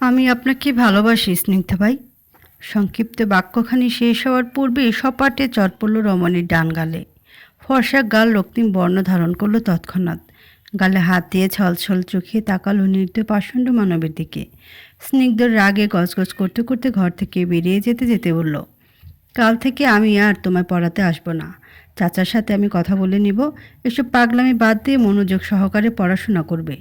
আমি আপনাকে ভালোবাসি, স্নিগ্ধ ভাই। সংক্ষিপ্ত বাক্যখানি শেষ হওয়ার পূর্বে সপাটে চট পড়ল রমণীর ডান গালে ফর্সা গাল রক্তিম বর্ণ ধারণ করল তৎক্ষণাৎ। গালে হাত দিয়ে ছলছল চোখে তাকালো নৃত্য পাষণ্ড মানবের দিকে। স্নিগ্ধর রাগে গজগজ করতে করতে ঘর থেকে বেরিয়ে যেতে যেতে বলল, কাল থেকে আমি আর তোমায় পড়াতে আসব না। চাচার সাথে আমি কথা বলে নিব। এসব পাগলামি বাদ দিয়ে মনোযোগ সহকারে পড়াশোনা করবে।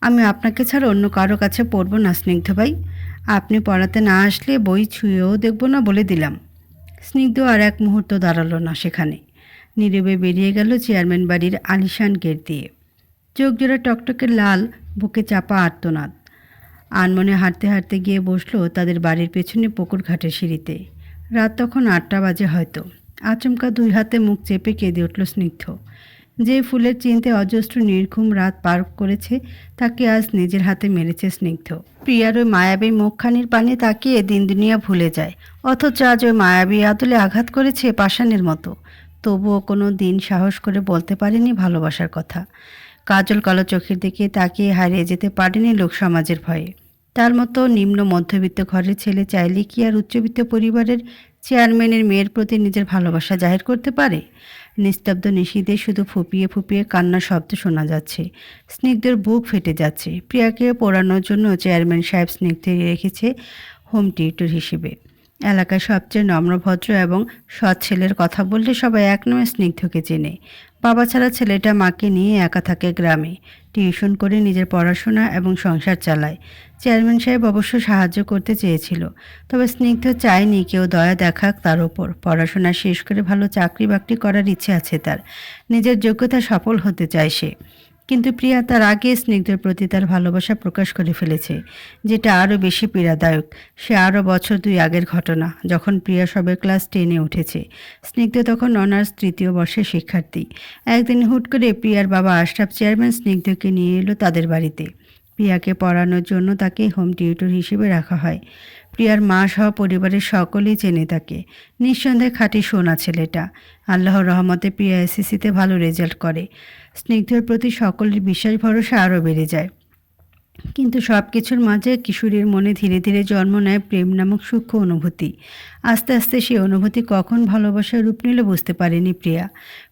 আমি আপনাকে ছাড়া অন্য কারও কাছে পড়ব না, স্নিগ্ধ ভাই। আপনি পড়াতে না আসলে বই ছুঁয়েও দেখব না বলে দিলাম। স্নিগ্ধ আর এক মুহূর্ত দাঁড়াল না সেখানে। নীরবে বেরিয়ে গেল চেয়ারম্যান বাড়ির আলিশান গেট দিয়ে। চোখ জোড়া টকটকে লাল, বুকে চাপা আর্তনাদ। আনমনে হাঁটতে হাঁটতে গিয়ে বসল তাদের বাড়ির পেছনে পুকুর ঘাটের সিঁড়িতে। রাত তখন আটটা বাজে হয়তো। আচমকা দুই হাতে মুখ চেপে কেঁদে উঠল স্নিগ্ধ। যে ফুলের চিনতে অজস্র নির্ঘুম রাত পার করেছে, তাকে আজ নিজের হাতে মেরেছে স্নিগ্ধ। প্রিয়ার ওই মায়াবী মুখখানির পানে তাকিয়ে দিন দুনিয়া ভুলে যায়, অথচ আজ ওই মায়াবী আদলে আঘাত করেছে পাষাণের মতো। তবুও কোনো দিন সাহস করে বলতে পারেনি ভালোবাসার কথা। কাজল কালো চোখের দিকে তাকিয়ে হারিয়ে যেতে পারেনি লোক সমাজের ভয়ে। তার মতো নিম্ন মধ্যবিত্ত ঘরের ছেলে চাইলে কি আর উচ্চবিত্ত পরিবারের চেয়ারম্যানের মেয়ের প্রতি নিজের ভালোবাসা জাহির করতে পারে? নিস্তব্ধ নিশীদে শুধু ফুপিয়ে ফুপিয়ে কান্নার শব্দ শোনা যাচ্ছে। স্নিগ্ধের বুক ফেটে যাচ্ছে। প্রিয়াকে পড়ানোর জন্য চেয়ারম্যান সাহেব স্নিগ্ধে রেখেছে হোম টিউটর হিসেবে। এলাকায় সবচেয়ে নম্রভদ্র এবং সৎ ছেলের কথা বললে সবাই এক নামে স্নিগ্ধকে চেনে। বাবা ছাড়া ছেলেটা মাকে নিয়ে একা থাকে গ্রামে। টিউশন করে নিজের পড়াশোনা এবং সংসার চালায়। চেয়ারম্যান সাহেব অবশ্য সাহায্য করতে চেয়েছিল, তবে স্নিগ্ধ চায়নি কেউ দয়া দেখাক তার ওপর। পড়াশোনা শেষ করে ভালো চাকরি বাকরি করার ইচ্ছে আছে তার। নিজের যোগ্যতা সফল হতে চায় সে। কিন্তু প্রিয়া তার আগে স্নিগ্ধের প্রতি তার ভালোবাসা প্রকাশ করে ফেলেছে, যেটা আরও বেশি পীড়াদায়ক। সে আরও বছর দুই আগের ঘটনা, যখন প্রিয়া সবে ক্লাস টেনে উঠেছে। স্নিগ্ধ তখন অনার্স তৃতীয় বর্ষের শিক্ষার্থী। একদিন হুট করে প্রিয়ার বাবা আশরাফ চেয়ারম্যান স্নিগ্ধকে নিয়ে এলো তাদের বাড়িতে। প্রিয়াকে পড়ানোর জন্য তাকে হোম টিউটর হিসেবে রাখা হয়। প্রিয়ার মা সহ পরিবারের সকলেই চেনে তাকে। নিঃসন্দেহে খাঁটি সোনা ছেলেটা। আল্লাহর রহমতে প্রিয়া এসএসসিতে ভালো রেজাল্ট করে। স্নিগ্ধর প্রতি সকলের বিশ্বাস ভরসা আরও বেড়ে যায়। কিন্তু সব কিছুর মাঝে কিশোরীর মনে ধীরে ধীরে জন্ম নেয় প্রেম নামক সূক্ষ্ম অনুভূতি। আস্তে আস্তে সেই অনুভূতি কখন ভালোবাসার রূপ নিল বুঝতে পারেনি প্রিয়া।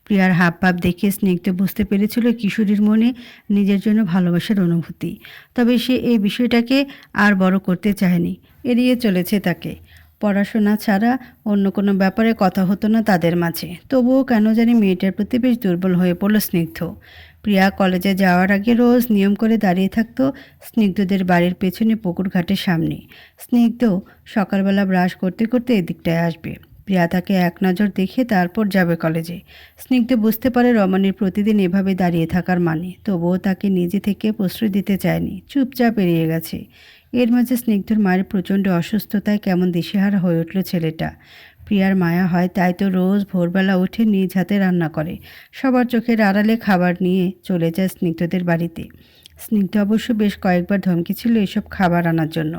প্রিয়ার হাব ভাব দেখে স্নিগ্ধ বুঝতে পেরেছিল কিশোরীর মনে নিজের জন্য ভালোবাসার অনুভূতি। তবে সে এই বিষয়টাকে আর বড় করতে চায়নি, এড়িয়ে চলেছে তাকে। পড়াশোনা ছাড়া অন্য কোনো ব্যাপারে কথা হতো না তাদের মাঝে। তবুও কেন জানি মেয়েটার প্রতি বেশ দুর্বল হয়ে পড়ল স্নিগ্ধ। প্রিয়া কলেজে যাওয়ার আগে রোজ নিয়ম করে দাঁড়িয়ে থাকতো স্নিগ্ধদের বাড়ির পেছনে পুকুর ঘাটের সামনে। স্নিগ্ধ সকালবেলা ব্রাশ করতে করতে এদিকটায় আসবে। প্রিয়া তাকে এক নজর দেখে তারপর যাবে কলেজে। স্নিগ্ধ বুঝতে পারে রমণীর প্রতিদিন এভাবে দাঁড়িয়ে থাকার মানে তবুও তাকে নিজে থেকে প্রশ্রয় দিতে চায়নি, চুপচাপ এড়িয়ে গেছে। এর মাঝে স্নিগ্ধর মায়ের প্রচণ্ড অসুস্থতায় কেমন দিশেহারা হয়ে উঠল ছেলেটা। প্রিয়ার মায়া হয় তাই তো রোজ ভোরবেলা উঠে নিজ হাতে রান্না করে। সবার চোখের আড়ালে খাবার নিয়ে চলে যায় স্নিগ্ধদের বাড়িতে। স্নিগ্ধ অবশ্য বেশ কয়েকবার ধমকি ছিল এসব খাবার আনার জন্য।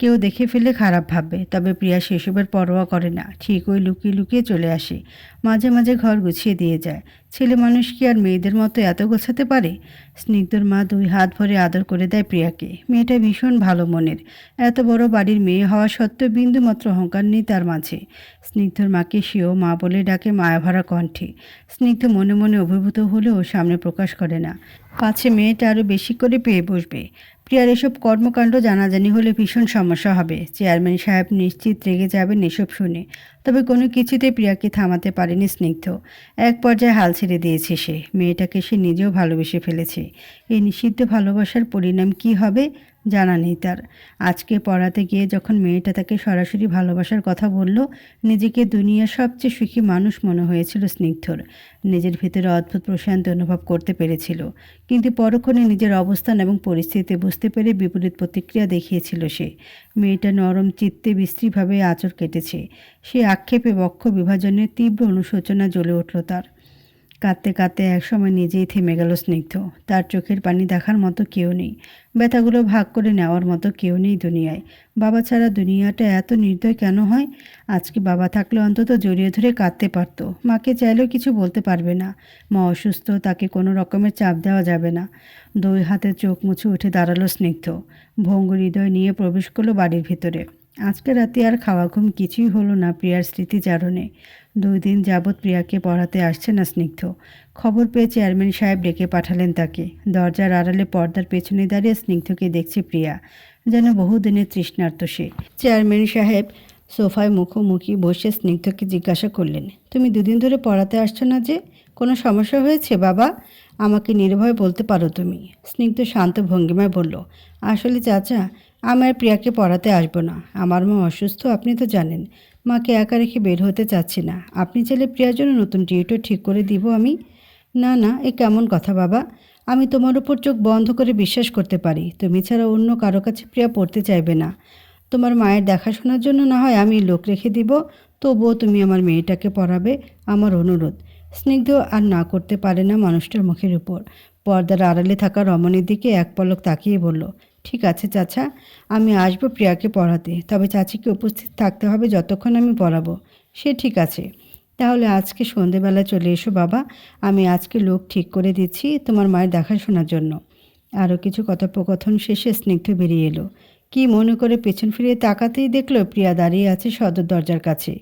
কেউ দেখে ফেলে খারাপ ভাববে, তবে প্রিয়া সেসবের পরোয়া করে না ঠিক ওই লুকিয়ে লুকিয়ে চলে আসে। মাঝে মাঝে ঘর গুছিয়ে দিয়ে যায়। ছেলে মানুষ কি আর মেয়েদের মতো এত গোছাতে পারে? স্নিগ্ধর মা দুই হাত ভরে আদর করে দেয় প্রিয়াকে। মেয়েটা ভীষণ ভালো মনের। এত বড় বাড়ির মেয়ে হওয়া সত্ত্বেও বিন্দুমাত্র অহংকার নেই তার মাঝে। স্নিগ্ধর মাকে সেও মা বলে ডাকে মায়াভরা কণ্ঠে। স্নিগ্ধ মনে মনে অভিভূত হলেও সামনে প্রকাশ করে না। পাছে মেয়েটা আরও বেশি করে পেয়ে বসবে। প্রিয়ার এসব কর্মকাণ্ড জানাজানি হলে ভীষণ সমস্যা হবে। চেয়ারম্যান সাহেব নিশ্চিত রেগে যাবেন এসব শুনে। তবে কোনো কিছুতে প্রিয়াকে থামাতে পারেনি স্নিগ্ধ। এক পর্যায়ে হাল ছেড়ে দিয়েছে সে। মেয়েটাকে সে নিজেও ভালোবেসে ফেলেছে। এই নিষিদ্ধ ভালোবাসার পরিণাম কি হবে? জানা নেই তার। আজকে পড়াতে গিয়ে যখন মেয়েটা তাকে সরাসরি ভালোবাসার কথা বলল, নিজেকে দুনিয়ার সবচেয়ে সুখী মানুষ মনে হয়েছিল স্নিগ্ধর। নিজের ভিতরে অদ্ভুত প্রশান্তি অনুভব করতে পেরেছিল। কিন্তু পরক্ষণে নিজের অবস্থান এবং পরিস্থিতি বুঝতে পেরে বিপরীত প্রতিক্রিয়া দেখিয়েছিল সে। মেয়েটা নরম, চিত্তে বিশ্রীভাবে আচর কেটেছে। সে আক্ষেপে বক্ষ বিভাজনের তীব্র অনুশোচনা জ্বলে উঠল তার। কাঁদতে কাঁদতে একসময় নিজেই থেমে গেল স্নিগ্ধ। তার চোখের পানি দেখার মতো কেউ নেই। ব্যথাগুলো ভাগ করে নেওয়ার মতো কেউ নেই দুনিয়ায়। বাবা ছাড়া দুনিয়াটা এত নির্দয় কেন হয়? আজকে বাবা থাকলে অন্তত জড়িয়ে ধরে কাঁদতে পারতো। মাকে চাইলেও কিছু বলতে পারবে না। মা অসুস্থ, তাকে কোনো রকমের চাপ দেওয়া যাবে না। দুই হাতে চোখ মুছে উঠে দাঁড়াল স্নিগ্ধ। ভঙ্গ হৃদয় নিয়ে প্রবেশ করল বাড়ির ভিতরে। আজকে রাতে আর খাওয়া ঘুম কিছুই হলো না প্রিয়ার স্মৃতিচারণে। দুই দিন যাবৎ প্রিয়াকে পড়াতে আসছে না স্নিগ্ধ। খবর পেয়ে চেয়ারম্যান সাহেব ডেকে পাঠালেন তাকে। দরজার আড়ালে পর্দার পেছনে দাঁড়িয়ে স্নিগ্ধকে দেখছে প্রিয়া। যেন বহুদিনের তৃষ্ণার্ত সে। চেয়ারম্যান সাহেব সোফায় মুখোমুখি বসে স্নিগ্ধকে জিজ্ঞাসা করলেন, তুমি দুদিন ধরে পড়াতে আসছো না যে? কোনো সমস্যা হয়েছে বাবা? আমাকে নির্ভয় বলতে পারো তুমি? স্নিগ্ধ শান্ত ভঙ্গিমায় বলল, আসলে চাচা, আমি আর প্রিয়াকে পড়াতে আসব না। আমার মা অসুস্থ, আপনি তো জানেন। মাকে একা রেখে বের হতে চাচ্ছি না। আপনি চাইলে প্রিয়ার জন্য নতুন টিউটর ঠিক করে দিব আমি। না না, এ কেমন কথা বাবা। আমি তোমার উপর চোখ বন্ধ করে বিশ্বাস করতে পারি। তুমি ছাড়া অন্য কারও কাছে প্রিয়া পড়তে চাইবে না। তোমার মায়ের দেখাশোনার জন্য না হয় আমি লোক রেখে দিব, তবুও তুমি আমার মেয়েটাকে পড়াবে, আমার অনুরোধ। স্নিগ্ধ আর না করতে পারে না মানুষটার মুখের উপর। পর্দার আড়ালে থাকা রমণীর দিকে এক পলক তাকিয়ে বলল ঠিক আছে, চাচা। আমি আসব প্রিয়াকে পড়াতে। তবে চাচিকে উপস্থিত থাকতে হবে যতক্ষণ আমি পড়াবো। সে ঠিক আছে। তাহলে আজকে সন্ধেবেলা চলে এসো বাবা। আমি আজকে লোক ঠিক করে দিচ্ছি তোমার মায়ের দেখাশোনার জন্য। আরও কিছু কথোপকথন শেষে স্নিগ্ধ বেরিয়ে এলো। কি মনে করে পেছন ফিরিয়ে তাকাতেই দেখল প্রিয়া দাঁড়িয়ে আছে সদর দরজার কাছে।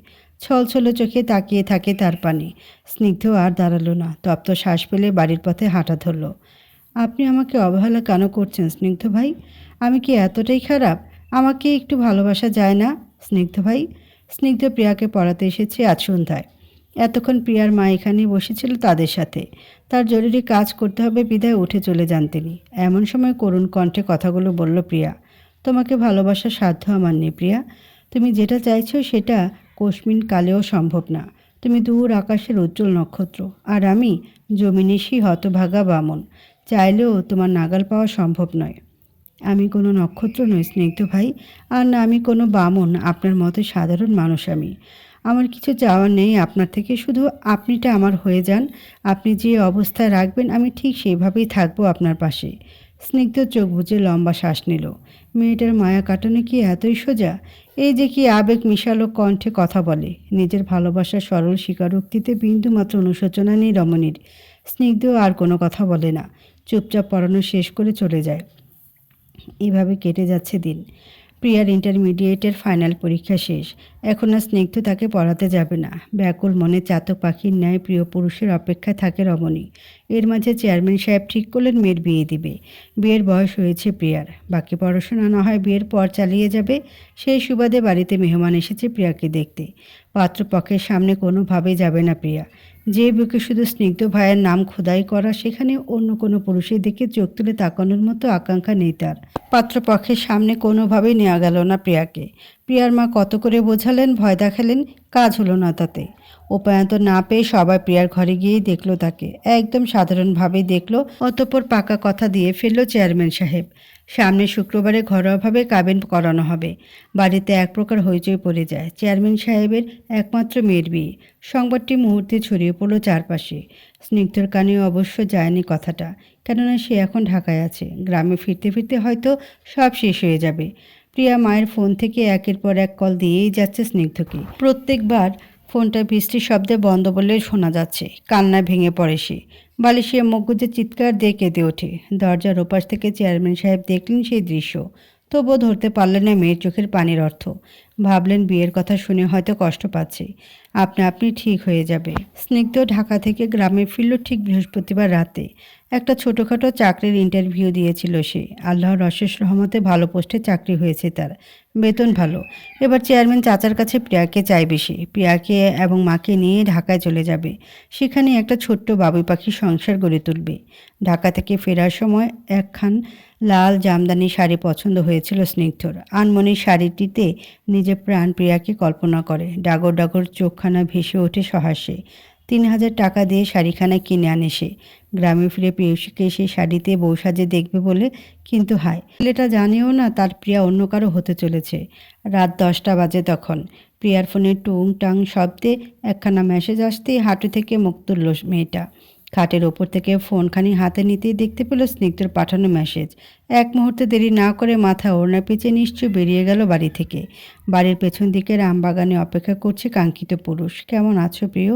ছলছল চোখে তাকিয়ে থাকে তার পানে। স্নিগ্ধ আর দাঁড়াল না। তপ্ত শ্বাস পেলে বাড়ির পথে হাঁটা ধরল। আপনি আমাকে অবহেলা কেন করছেন, স্নিগ্ধ ভাই? আমি কি এতটাই খারাপ? আমাকে একটু ভালোবাসা যায় না, স্নিগ্ধ ভাই? স্নিগ্ধ প্রিয়াকে পড়াতে এসেছে আজ সন্ধ্যায়। এতক্ষণ প্রিয়ার মা এখানেই বসেছিল তাদের সাথে। তার জরুরি কাজ করতে হবে, বিদায় উঠে চলে যান তিনি। এমন সময় করুণ কণ্ঠে কথাগুলো বলল প্রিয়া, তোমাকে ভালোবাসার সাধ্য আমার নেই প্রিয়া। তুমি যেটা চাইছো সেটা কোশমিন কালেও সম্ভব না। তুমি দূর আকাশের উজ্জ্বল নক্ষত্র। আর আমি জমিনেশি হতভাগা বামন। চাইলেও তোমার নাগাল পাওয়া সম্ভব নয়। আমি কোনো নক্ষত্র নই, স্নিগ্ধ ভাই, আর না আমি কোনো বামন, আপনার মতো সাধারণ মানুষ আমি। আমার কিছু চাওয়ার নেই আপনার থেকে, শুধু আপনিটা আমার হয়ে যান, আপনি যে অবস্থায় রাখবেন, আমি ঠিক সেইভাবেই থাকব আপনার পাশে। স্নিগ্ধ চোখ বুজে লম্বা শ্বাস নিল। মেয়েটার মায়া কাটানো কি এতই সোজা? এই যে কি আবেগ মিশালো কণ্ঠে কথা বলে। নিজের ভালোবাসার সরল স্বীকারোক্তিতে বিন্দুমাত্র অনুশোচনা নেই রমণীর। স্নিগ্ধ আর কোনো কথা বলে না। চুপচাপ পড়ানো শেষ করে চলে যায়। এভাবে কেটে যাচ্ছে দিন। প্রিয়ার ইন্টারমিডিয়েটের ফাইনাল পরীক্ষা শেষ। এখন আর স্নিগ্ধ তাকে পড়াতে যাবে না। ব্যাকুল মনে চাতক পাখির ন্যায় প্রিয় পুরুষের অপেক্ষায় থাকে রমণী। এর মাঝে চেয়ারম্যান সাহেব ঠিক করলেন, মেয়ের বিয়ে দিবে। বিয়ের বয়স হয়েছে প্রিয়ার। বাকি পড়াশোনা না হয় বিয়ের পর চালিয়ে যাবে। সেই সুবাদে বাড়িতে মেহমান এসেছে প্রিয়াকে দেখতে। পাত্রপক্ষের সামনে কোনোভাবেই যাবে না প্রিয়া। যে বুকে শুধু স্নিগ্ধ ভাইয়ের নাম খোদাই করা, সেখানে অন্য কোনো পুরুষের দিকে চোখ তুলে তাকানোর মতো আকাঙ্ক্ষা নেই তার। পাত্রপক্ষের সামনে কোনোভাবেই নেওয়া গেল না প্রিয়াকে। প্রিয়ার মা কত করে বোঝালেন, ভয় দেখালেন, কাজ হলো না তাতে। উপায়ন্ত না পেয়ে সবাই প্রিয়ার ঘরে গিয়েই দেখল তাকে। একদম সাধারণভাবেই দেখল, অতপর পাকা কথা দিয়ে ফেলল চেয়ারম্যান সাহেব। সামনে শুক্রবারে ঘরোয়াভাবে কাবিন করানো হবে। বাড়িতে এক প্রকার হইচই পড়ে যায়। চেয়ারম্যান সাহেবের একমাত্র মেয়ের বিয়ে। সংবাদটি মুহূর্তে ছড়িয়ে পড়ল চারপাশে। স্নিগ্ধর কানেও অবশ্য যায়নি কথাটা, কেননা সে এখন ঢাকায় আছে। গ্রামে ফিরতে ফিরতে হয়তো সব শেষ হয়ে যাবে। প্রিয়া মায়ের ফোন থেকে একের পর এক কল দিয়েই যাচ্ছে স্নিগ্ধকে। প্রত্যেকবার ফোনটা বৃষ্টির শব্দে বন্ধ বলে শোনা যাচ্ছে। কান্নায় ভেঙে পড়ে সে। বালিশে মগজে চিৎকার দিয়ে কেঁদে ওঠে। দরজার ওপাশ থেকে চেয়ারম্যান সাহেব দেখলেন সেই দৃশ্য। তবুও ধরতে পারলেন না মেয়ের চোখের পানির অর্থ। ভাবলেন বিয়ের কথা শুনে হয়তো কষ্ট পাচ্ছে। আপনি আপনি ঠিক হয়ে যাবে। স্নিগ্ধ ঢাকা থেকে গ্রামে ফিরল ঠিক বৃহস্পতিবার রাতে। একটা ছোটোখাটো চাকরির ইন্টারভিউ দিয়েছিল সে। আল্লাহর অশেষ রহমতে ভালো পোস্টে চাকরি হয়েছে তার। বেতন ভালো। এবার চেয়ারম্যান চাচার কাছে প্রিয়াকে চাইবে সে প্রিয়াকে এবং মাকে নিয়ে ঢাকায় চলে যাবে। সেখানে একটা ছোট্ট বাবুই পাখি সংসার গড়ে তুলবে। ঢাকা থেকে ফেরার সময় একখান লাল জামদানি শাড়ি পছন্দ হয়েছিল স্নিগ্ধর। আনমনির শাড়িটিতে নিজের প্রাণ প্রিয়াকে কল্পনা করে। ডাগর ডাগর চোখখানা ভেসে ওঠে সহাস্যে তিন হাজার টাকা দিয়ে শাড়িখানা কিনে আনে সে। গ্রামে ফিরে প্রেয়সীকে সেই শাড়িতে বউ সাজে দেখবে বলে কিন্তু হায়। ছেলেটা জানেও না তার প্রিয়া অন্য কারও হতে চলেছে। রাত দশটা বাজে তখন। প্রিয়ার ফোনে টুং টাং শব্দে একখানা মেসেজ আসতেই হাঁটু থেকে মুখ তুলল মেয়েটা। খাটের ওপর থেকে ফোনখানি হাতে নিতেই দেখতে পেল স্নিগ্ধর পাঠানো মেসেজ এক মুহূর্তে দেরি না করে মাথা ওড়না পিছে নিশ্চয় বেরিয়ে গেল বাড়ি থেকে। বাড়ির পেছন দিকে রামবাগানে অপেক্ষা করছে কাঙ্ক্ষিত পুরুষ। কেমন আছো প্রিয়?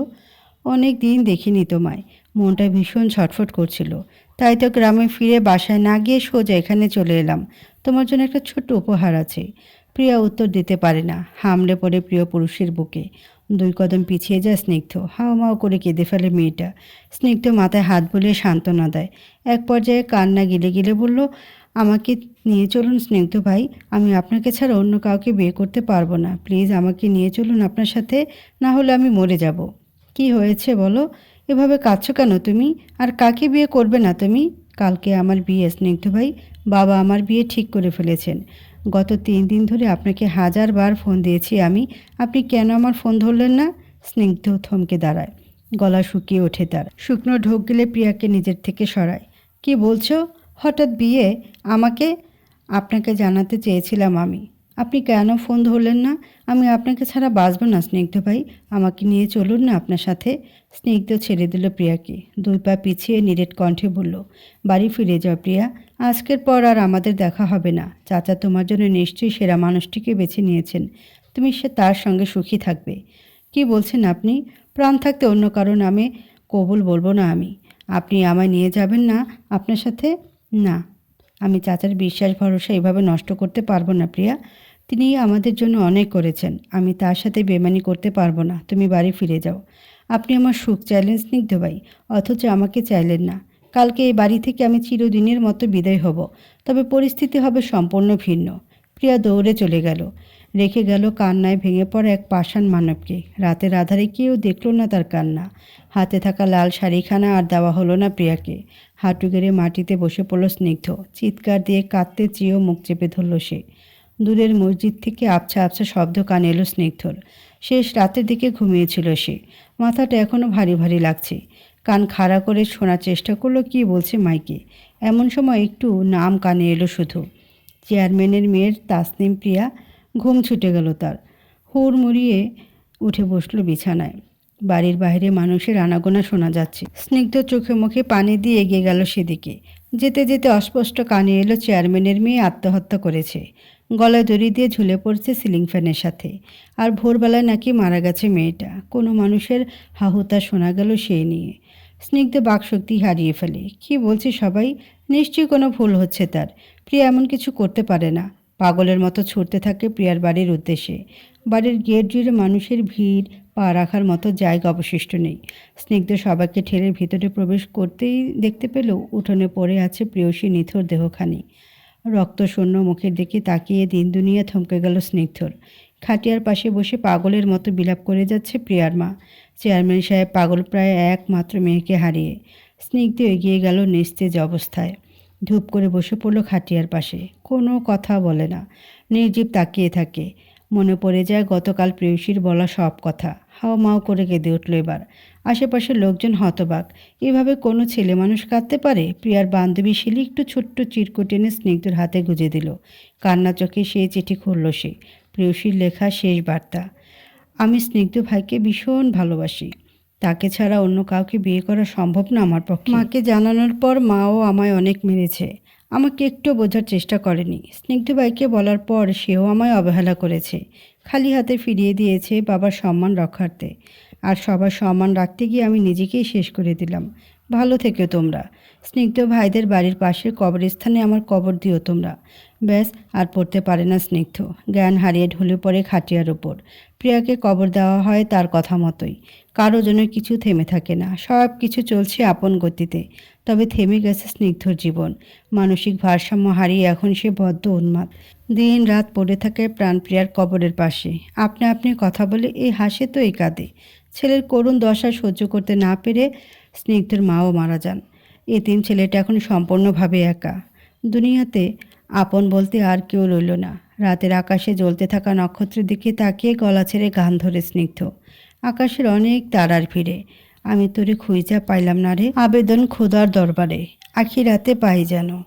অনেক দিন দেখিনি তোমায়। মনটা ভীষণ ছটফট করছিল। তাই তো গ্রামে ফিরে বাসায় না গিয়ে সোজা এখানে চলে এলাম। তোমার জন্য একটা ছোট্ট উপহার আছে। প্রিয়া উত্তর দিতে পারে না। হামলে পড়ে প্রিয় পুরুষের বুকে। দুই কদম পিছিয়ে যায় স্নিগ্ধ। হাও মাও করে কেঁদে ফেলে মেয়েটা। স্নিগ্ধ মাথায় হাত বুলিয়ে সান্ত্বনা দেয়। এক পর্যায়ে কান্না গিলে গিলে বলল, আমাকে নিয়ে চলুন স্নিগ্ধ ভাই। আমি আপনাকে ছাড়া অন্য কাউকে বিয়ে করতে পারব না। প্লিজ আমাকে নিয়ে চলুন আপনার সাথে। না হলে আমি মরে যাব। কি হয়েছে বলো? এভাবে কাঁদছো কেন তুমি? আর কাকে বিয়ে করবে না তুমি? কালকে আমার বিয়ে, স্নিগ্ধ ভাই। বাবা আমার বিয়ে ঠিক করে ফেলেছেন। গত তিন দিন ধরে আপনাকে হাজার বার ফোন দিয়েছি আমি। আপনি কেন আমার ফোন ধরলেন না? স্নিগ্ধ থমকে দাঁড়ায়। গলা শুকিয়ে ওঠে তার। শুকনো ঢোক গেলে প্রিয়াকে নিজের থেকে সরায়। কি বলছো? হঠাৎ বিয়ে? আমাকে? আপনাকে জানাতে চেয়েছিলাম আমি। আপনি কেন ফোন ধরলেন না? আমি আপনাকে ছাড়া বাঁচব না, স্নিগ্ধ ভাই। আমাকে নিয়ে চলুন না আপনার সাথে। স্নিগ্ধ ছেড়ে দিল প্রিয়াকে। দুই পা পিছিয়ে নিরেট কণ্ঠে বলল, বাড়ি ফিরে যাও প্রিয়া। আজকের পর আর আমাদের দেখা হবে না। চাচা তোমার জন্য নিশ্চয়ই সেরা মানুষটিকে বেছে নিয়েছেন। তুমি সে তার সঙ্গে সুখী থাকবে। কি বলছেন আপনি? প্রাণ থাকতে অন্য কারও নামে কবুল বলব না আমি। আপনি আমায় নিয়ে যাবেন না আপনার সাথে? না। আমি চাচার বিশ্বাস, ভরসা এভাবে নষ্ট করতে পারব না প্রিয়া। তিনি আমাদের জন্য অনেক করেছেন। আমি তার সাথে বেমানি করতে পারব না। তুমি বাড়ি ফিরে যাও। আপনি আমার সুখ চাইলেন স্নিগ্ধ ভাই, অথচ আমাকে চাইলেন না। কালকে এই বাড়ি থেকে আমি চিরদিনের মতো বিদায় হব। তবে পরিস্থিতি হবে সম্পূর্ণ ভিন্ন। প্রিয়া দৌড়ে চলে গেল। রেখে গেল কান্নায় ভেঙে পড়া এক পাষাণ মানবকে। রাতের আধারে কেউ দেখল না তার কান্না। হাতে থাকা লাল শাড়িখানা আর দেওয়া হলো না প্রিয়াকে। হাঁটু গেড়ে মাটিতে বসে পড়ল স্নিগ্ধ। চিৎকার দিয়ে কাঁদতে চেয়েও মুখ চেপে ধরল সে। দূরের মসজিদ থেকে আবছা আবছা শব্দ কানে এলো স্নিগ্ধর। শেষ রাতের দিকে ঘুমিয়েছিল সে। মাথাটা এখনও ভারী ভারী লাগছে। কান খাড়া করে শোনার চেষ্টা করল কি বলছে মাইকে। এমন সময় একটু নাম কানে এলো শুধু। চেয়ারম্যানের মেয়ের তাসনিম প্রিয়া, ঘুম ছুটে গেল তার। হুড় মুড়িয়ে উঠে বসল বিছানায়। বাড়ির বাইরে মানুষের আনাগোনা শোনা যাচ্ছে। স্নিগ্ধ চোখে মুখে পানি দিয়ে এগিয়ে গেল সেদিকে। যেতে যেতে অস্পষ্ট কানে এলো চেয়ারম্যানের মেয়ে আত্মহত্যা করেছে। গলায় দড়ি দিয়ে ঝুলে পড়ছে সিলিং ফ্যানের সাথে। আর ভোরবেলায় নাকি মারা গেছে মেয়েটা। কোনো মানুষের হাহুতা শোনা গেল সেই নিয়ে। স্নিগ্ধ বাকশক্তি হারিয়ে ফেলে। কি বলছে সবাই? নিশ্চয়ই কোনো ভুল হচ্ছে তার। প্রিয়া এমন কিছু করতে পারে না। পাগলের মতো ছুটতে থাকে প্রিয়ার বাড়ির উদ্দেশ্যে। বাড়ির গেট জুড়ে মানুষের ভিড় পা রাখার মতো জায়গা অবশিষ্ট নেই। স্নিগ্ধ সবাইকে ঠেলে ভিতরে প্রবেশ করতেই দেখতে পেল, উঠোনে পড়ে আছে প্রিয়সী নিথর দেহখানি। রক্তশূন্য মুখের দিকে তাকিয়ে দিন দুনিয়া থমকে গেল স্নিগ্ধর। খাটিয়ার পাশে বসে পাগলের মতো বিলাপ করে যাচ্ছে প্রিয়ার মা। চেয়ারম্যান সাহেব পাগল প্রায় একমাত্র মেয়েকে হারিয়ে। স্নিগ্ধ এগিয়ে গেল নিস্তেজ অবস্থায়। ধূপ করে বসে পড়ল খাটিয়ার পাশে। কোনো কথা বলে না। নির্জীব তাকিয়ে থাকে। মনে পড়ে যায় গতকাল প্রেয়সীর বলা সব কথা। হাও মাও করে কেঁদে উঠল এবার। আশেপাশের লোকজন হতবাক। এভাবে কোনো ছেলে মানুষ কাঁদতে পারে? প্রিয়ার বান্ধবী শিলি একটু ছোট্ট চিরকুট এনে স্নিগ্ধর হাতে গুজে দিল। কান্না চোখে সে চিঠি খুলল সে। প্রেয়সীর লেখা শেষ বার্তা। আমি স্নিগ্ধ ভাইকে ভীষণ ভালোবাসি। তাকে ছাড়া অন্য কাউকে বিয়ে করা সম্ভব না আমার পক্ষে। মাকে জানানোর পর মাও আমায় অনেক মেরেছে। আমাকে একটু বোঝার চেষ্টা করেনি। স্নিগ্ধ ভাইকে বলার পর সেও আমায় অবহেলা করেছে। খালি হাতে ফিরিয়ে দিয়েছে বাবার সম্মান রক্ষার্থে। আর সবার সম্মান রাখতে গিয়ে আমি নিজেকেই শেষ করে দিলাম। ভালো থেকো তোমরা। স্নিগ্ধ ভাইদের বাড়ির পাশের কবরস্থানে আমার কবর দিও তোমরা। ব্যাস, আর পড়তে পারে না স্নিগ্ধ। জ্ঞান হারিয়ে ঢলে পড়ে খাটিয়ার ওপর প্রিয়াকে কবর দেওয়া হয় তার কথা মতোই। কারও জন্য কিছু থেমে থাকে না। সব কিছু চলছে আপন গতিতে, তবে থেমে গেছে স্নিগ্ধর জীবন। মানসিক ভারসাম্য হারিয়ে এখন সে বদ্ধ উন্মাদ। দিন রাত পড়ে থাকে প্রাণপ্রিয়ার কবরের পাশে। আপনি আপনি কথা বলে এই হাসে তো এই কাঁদে। ছেলের করুণ দশা সহ্য করতে না পেরে স্নিগ্ধর মাও মারা যান। এতিম ছেলেটা এখন সম্পূর্ণভাবে একা। দুনিয়াতে আপন বলতে আর কেউ রইল না। রাতের আকাশে জ্বলতে থাকা নক্ষত্রের দিকে তাকিয়ে গলা ছেড়ে গান ধরে স্নিগ্ধ। আকাশের অনেক তারার ভিড়ে। আমি তোরে খুঁজা পাইলাম না রে। আবেদন খোদার দরবারে। আখি রাতে পাই যেন।